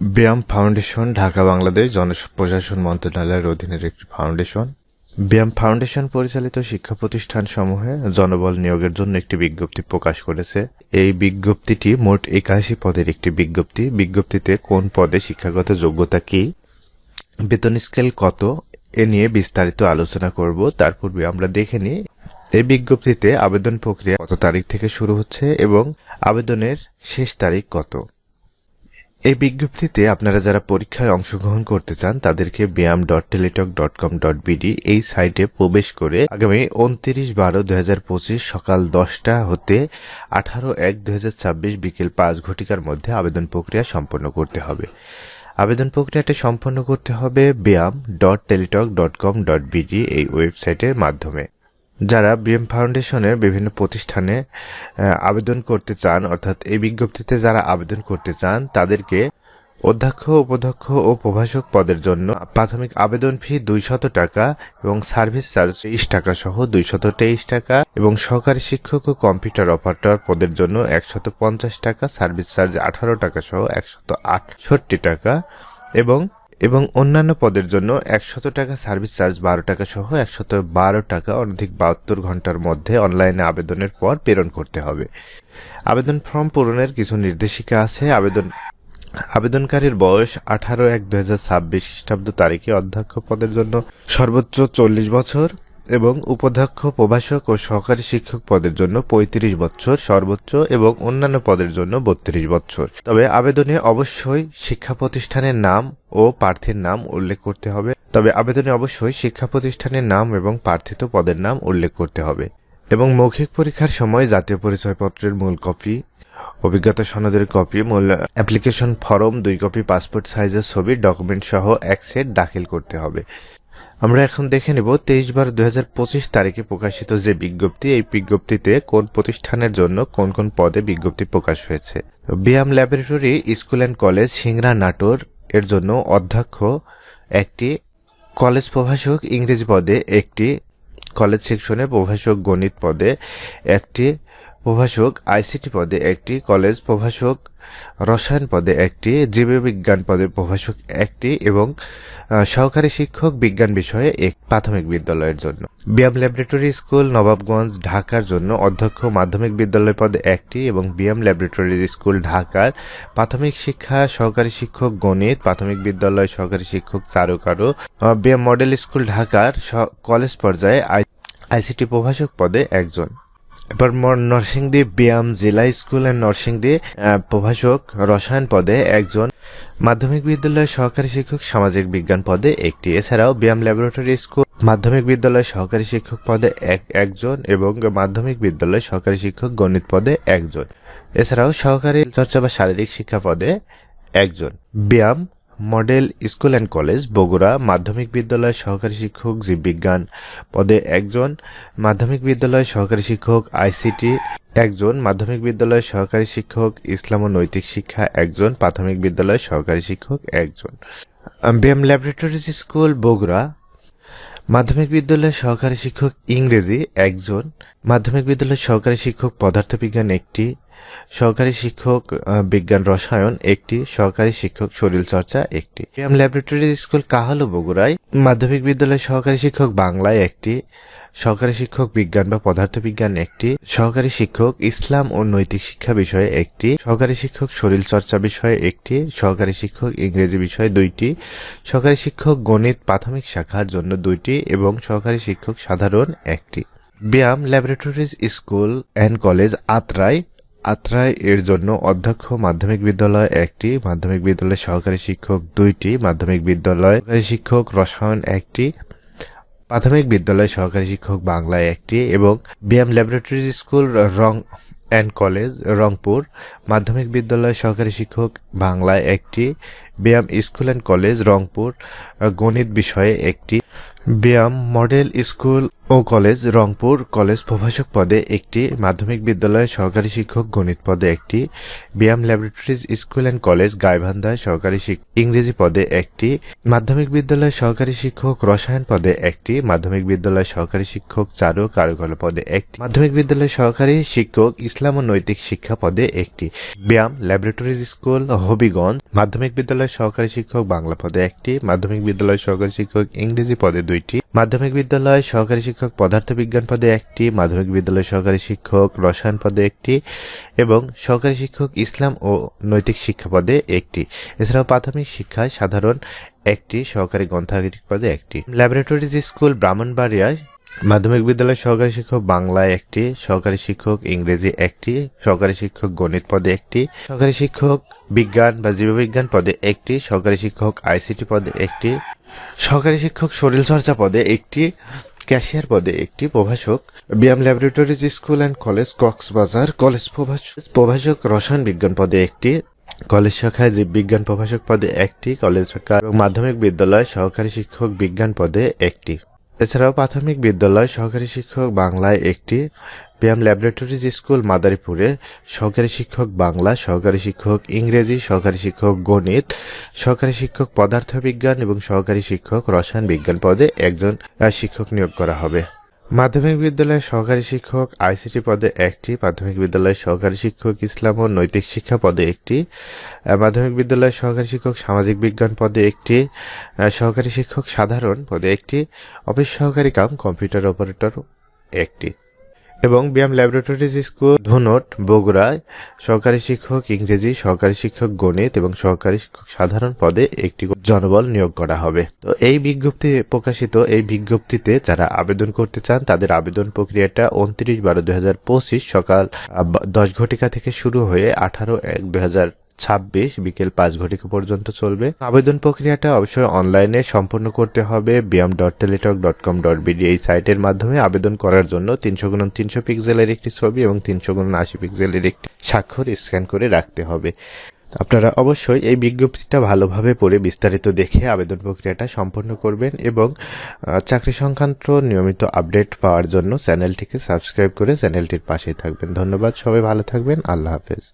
ব্যায়াম ফাউন্ডেশন, ঢাকা, বাংলাদেশ জনপ্রশাসন মন্ত্রণালয়ের অধীনের একটি ফাউন্ডেশন। ব্যায়াম ফাউন্ডেশন পরিচালিত শিক্ষা প্রতিষ্ঠান সমূহে জনবল নিয়োগের জন্য একটি বিজ্ঞপ্তি প্রকাশ করেছে। এই বিজ্ঞপ্তিটি মোট একাশি পদের একটি বিজ্ঞপ্তি। বিজ্ঞপ্তিতে কোন পদে শিক্ষাগত যোগ্যতা কি, বেতন স্কেল কত, এ নিয়ে বিস্তারিত আলোচনা করব। তার পূর্বে আমরা দেখে নিই, এই বিজ্ঞপ্তিতে আবেদন প্রক্রিয়া কত তারিখ থেকে শুরু হচ্ছে এবং আবেদনের শেষ তারিখ কত। এই বিজ্ঞপ্তিতে আপনারা যারা পরীক্ষায় অংশগ্রহণ করতে চান, তাদেরকে BIAM dot Teletalk dot com dot BD এই সাইটে প্রবেশ করে আগামী উনত্রিশ বারো পঁচিশ সকাল দশটা হতে আঠারো এক ছাব্বিশ বিকেল পাঁচ ঘটিকার মধ্যে আবেদন প্রক্রিয়া সম্পন্ন করতে হবে। আবেদন প্রক্রিয়াটি সম্পন্ন করতে হবে BIAM dot Teletalk dot com dot BD এই ওয়েবসাইটের মাধ্যমে। যারা বিএম ফাউন্ডেশনের বিভিন্ন প্রতিষ্ঠানে আবেদন করতে চান, অর্থাৎ এই বিজ্ঞপ্তিতে যারা আবেদন করতে চান, তাদেরকে অধ্যক্ষ, উপাধ্যক্ষ ও প্রভাষক পদের জন্য প্রাথমিক আবেদন ফি দুইশত টাকা এবং সার্ভিস চার্জ তেইশ টাকা সহ দুইশত তেইশ টাকা এবং সহকারী শিক্ষক ও কম্পিউটার অপারেটর পদের জন্য একশত পঞ্চাশ টাকা, সার্ভিস চার্জ আঠারো টাকা সহ একশত আটষট্টি টাকা এবং এবং অন্যান্য পদের জন্য একশত টাকা সার্ভিস চার্জ, বারো টাকা সহ একশত বারো টাকা অনধিক বাহাত্তর ঘণ্টার মধ্যে অনলাইনে আবেদনের পর প্রেরণ করতে হবে। আবেদন ফর্ম পূরণের কিছু নির্দেশিকা আছে। আবেদন, আবেদনকারীর বয়স আঠারো এক দু হাজার ছাব্বিশ খ্রিস্টাব্দ তারিখে অধ্যক্ষ পদের জন্য সর্বোচ্চ চল্লিশ বছর এবং উপাধ্যক্ষ, প্রভাষক ও সহকারী শিক্ষক পদের জন্য পঁয়ত্রিশ বছর সর্বোচ্চ এবং অন্যান্য পদের জন্য বত্রিশ বছর তবে আবেদনে অবশ্যই শিক্ষা প্রতিষ্ঠানের নাম ও প্রার্থীর নাম উল্লেখ করতে হবে। তবে আবেদনে অবশ্যই শিক্ষা প্রতিষ্ঠানের নাম এবং প্রার্থিত পদের নাম উল্লেখ করতে হবে এবং মৌখিক পরীক্ষার সময় জাতীয় পরিচয়পত্রের মূল কপি, অভিজ্ঞতা সনদের কপি, মূল অ্যাপ্লিকেশন ফর্ম, দুই কপি, পাসপোর্ট সাইজের ছবি, ডকুমেন্ট সহ এক সেট দাখিল করতে হবে। আমরা এখন দেখে নেব তেইশ বার দুই হাজার পঁচিশ তারিখে প্রকাশিত যে বিজ্ঞপ্তি, এই বিজ্ঞপ্তিতে কোন প্রতিষ্ঠানের জন্য কোন কোন পদে বিজ্ঞপ্তি প্রকাশ হয়েছে। BIAM laboratory school and college Singra Natore এর জন্য অধ্যক্ষ একটি কলেজ প্রভাষক, ইংরেজি পদে একটি, কলেজ সেকশনে প্রভাষক গণিত পদে একটি প্রভাষক, আইসিটি পদে একটি, কলেজ প্রভাষক, রসায়ন পদে একটি, জীববিজ্ঞান পদে প্রভাষক একটি এবং সহকারী শিক্ষক বিজ্ঞান বিষয়ে এক প্রাথমিক বিদ্যালয়ের জন্য। বিয়াম ল্যাবরেটরি স্কুল, নবাবগঞ্জ, ঢাকার জন্য অধ্যক্ষ মাধ্যমিক বিদ্যালয় পদে একটি এবং বিয়াম ল্যাবরেটরি স্কুল, ঢাকার প্রাথমিক শিক্ষা সহকারী শিক্ষক গণিত, প্রাথমিক বিদ্যালয় সহকারী শিক্ষক চারুকারু বিয়াম মডেল স্কুল, ঢাকার কলেজ পর্যায়ে আই- আইসিটি প্রভাষক পদে একজন। এবার নরসিংদী ব্যায়াম জেলা স্কুল অ্যান্ড নরসিংদী প্রভাষক রসায়ন পদে একজন মাধ্যমিক বিদ্যালয় সহকারী শিক্ষক, সামাজিক বিজ্ঞান পদে একটি। এছাড়াও ব্যায়াম ল্যাবরেটরি স্কুল, মাধ্যমিক বিদ্যালয় সহকারী শিক্ষক পদে এক, একজন এবং মাধ্যমিক বিদ্যালয় সহকারী শিক্ষক গণিত পদে একজন। এছাড়াও সহকারী চর্চা বা শারীরিক শিক্ষা পদে একজন। BIAM model school and college, Bogura মাধ্যমিক বিদ্যালয় সহকারী শিক্ষক জীববিজ্ঞান পদে একজন, মাধ্যমিক বিদ্যালয় সহকারী শিক্ষক আইসিটি একজন, মাধ্যমিক বিদ্যালয় সহকারী শিক্ষক ইসলাম ও নৈতিক শিক্ষা একজন, প্রাথমিক বিদ্যালয় সহকারী শিক্ষক একজন। বিএম ল্যাবরেটরিজ স্কুল, বগুড়া, মাধ্যমিক বিদ্যালয়ের সহকারী শিক্ষক ইংরেজি একজন, মাধ্যমিক বিদ্যালয়ের সহকারী শিক্ষক পদার্থবিজ্ঞান একটি সহকারী শিক্ষক বিজ্ঞান রসায়ন একটি, সহকারী শিক্ষক শরীরচর্চা একটি। বিএম ল্যাবরেটরি স্কুল কাহালু বগুড়ায়, মাধ্যমিক বিদ্যালয় সহকারী শিক্ষক বাংলায় একটি, সহকারী শিক্ষক বিজ্ঞান বা পদার্থবিজ্ঞান একটি, সহকারী শিক্ষক ইসলাম ও নৈতিক শিক্ষা বিষয়ে একটি, সহকারী শিক্ষক শরীরচর্চা বিষয়ে একটি, সহকারী শিক্ষক ইংরেজি বিষয়ে দুইটি, সহকারী শিক্ষক গণিত প্রাথমিক শাখার জন্য দুইটি এবং সহকারী শিক্ষক সাধারণ একটি। BIAM laboratories school and college Atrai Atrai এর জন্য অধ্যক্ষ মাধ্যমিক বিদ্যালয় একটি, মাধ্যমিক বিদ্যালয় সহকারী শিক্ষক দুইটি, মাধ্যমিক বিদ্যালয় শিক্ষক রসায়ন একটি, প্রাথমিক বিদ্যালয় সহকারী শিক্ষক বাংলায় একটি এবং বিএম ল্যাবরেটরি স্কুল রং অ্যান্ড কলেজ রংপুর, মাধ্যমিক বিদ্যালয় সহকারী শিক্ষক বাংলায় একটি, BM school and college Rangpur, গণিত বিষয়ে একটি। ব্যায়াম, মডেল স্কুল ও কলেজ, রংপুর কলেজ প্রভাষক পদে একটি, মাধ্যমিক বিদ্যালয় সহকারী শিক্ষক গণিত পদে একটি, BIAM laboratories school and college Gaibandha সহকারী ইংরেজি পদে একটি, মাধ্যমিক বিদ্যালয় সহকারী শিক্ষক রসায়ন পদে একটি, মাধ্যমিক বিদ্যালয় সহকারী শিক্ষক চারু কারুকলা পদে একটি, মাধ্যমিক বিদ্যালয় সহকারী শিক্ষক ইসলাম ও নৈতিক শিক্ষা পদে একটি, ব্যায়াম ল্যাবরেটরিজ স্কুল হবিগঞ্জ, মাধ্যমিক বিদ্যালয় সহকারী শিক্ষক বাংলা পদে একটি, মাধ্যমিক বিদ্যালয় সহকারী শিক্ষক ইংরেজি পদে দুইটি। মাধ্যমিক বিদ্যালয় সহকারী শিক্ষক পদার্থবিজ্ঞান পদে একটি, মাধ্যমিক বিদ্যালয় সহকারী শিক্ষক রসায়ন পদে একটি এবং সহকারী শিক্ষক ইসলাম ও নৈতিক শিক্ষা পদে একটি। এছাড়াও প্রাথমিক শিক্ষায় সাধারণ একটি, সহকারী গ্রন্থাগারিক পদে একটি। ল্যাবরেটরিজ স্কুল ব্রাহ্মণবাড়িয়ায় মাধ্যমিক বিদ্যালয়ের সহকারী শিক্ষক বাংলায় একটি, সহকারী শিক্ষক ইংরেজি একটি, সহকারী শিক্ষক গণিত পদে একটি, সহকারী শিক্ষক বিজ্ঞান বা জীববিজ্ঞান পদে একটি, সহকারী শিক্ষক আইসিটি পদে একটি, সহকারী শিক্ষক শরীরচর্চা পদে একটি, ক্যাশিয়ার পদে একটি প্রভাষক BM laboratories school and college, Cox's Bazar college প্রভাষক রসায়ন বিজ্ঞান পদে একটি, কলেজ শাখায় জীববিজ্ঞান প্রভাষক পদে একটি, কলেজ শাখা এবং মাধ্যমিক বিদ্যালয় সহকারী শিক্ষক বিজ্ঞান পদে একটি। এছাড়াও প্রাথমিক বিদ্যালয় সহকারী শিক্ষক বাংলায় একটি ব্যায়াম ল্যাবরেটরিজ স্কুল মাদারীপুরে সহকারী শিক্ষক বাংলা, সহকারী শিক্ষক ইংরেজি, সহকারী শিক্ষক গণিত, সহকারী শিক্ষক পদার্থবিজ্ঞান এবং সহকারী শিক্ষক রসায়ন বিজ্ঞান পদে একজন শিক্ষক নিয়োগ করা হবে। মাধ্যমিক বিদ্যালয়ের সহকারী শিক্ষক আইসিটি পদে একটি, মাধ্যমিক বিদ্যালয়ের সহকারী শিক্ষক ইসলাম ও নৈতিক শিক্ষা পদে একটি মাধ্যমিক বিদ্যালয়ের সহকারী শিক্ষক সামাজিক বিজ্ঞান পদে একটি সহকারী শিক্ষক সাধারণ পদে একটি, অফিস সহকারী কাম কম্পিউটার অপারেটর একটি। এবং ব্যায়াম ল্যাবরেটরিজ স্কুল ধুনট বগুড়ায় সহকারী শিক্ষক ইংরেজি, সহকারী শিক্ষক গণিত এবং সহকারী শিক্ষক সাধারণ পদে একটি জনবল নিয়োগ করা হবে। তো এই বিজ্ঞপ্তি প্রকাশিত, এই বিজ্ঞপ্তিতে যারা আবেদন করতে চান, তাদের আবেদন প্রক্রিয়াটা উনত্রিশ বারো দুই সকাল দশ ঘটিকা থেকে শুরু হয়ে আঠারো এক দুই ছাব্বিশ, বিকেল পাঁচ ঘটিকা পর্যন্ত চলবে। আবেদন প্রক্রিয়াটা অবশ্যই অনলাইনে সম্পন্ন করতে হবে। BM dot Teletalk dot com dot BD এই সাইটের মাধ্যমে আবেদন করার জন্য তিনশো গুণ তিনশো পিক্সেলের একটি ছবি এবং তিনশো গুণ আশি পিক্সেলের একটি স্বাক্ষর স্ক্যান করে রাখতে হবে। আপনারা অবশ্যই এই বিজ্ঞপ্তিটা ভালোভাবে পড়ে বিস্তারিত দেখে আবেদন প্রক্রিয়াটা সম্পন্ন করবেন এবং চাকরি সংক্রান্ত নিয়মিত আপডেট পাওয়ার জন্য চ্যানেলটিকে সাবস্ক্রাইব করে চ্যানেলটির পাশেই থাকবেন। ধন্যবাদ, সবাই ভালো থাকবেন। আল্লাহ হাফেজ।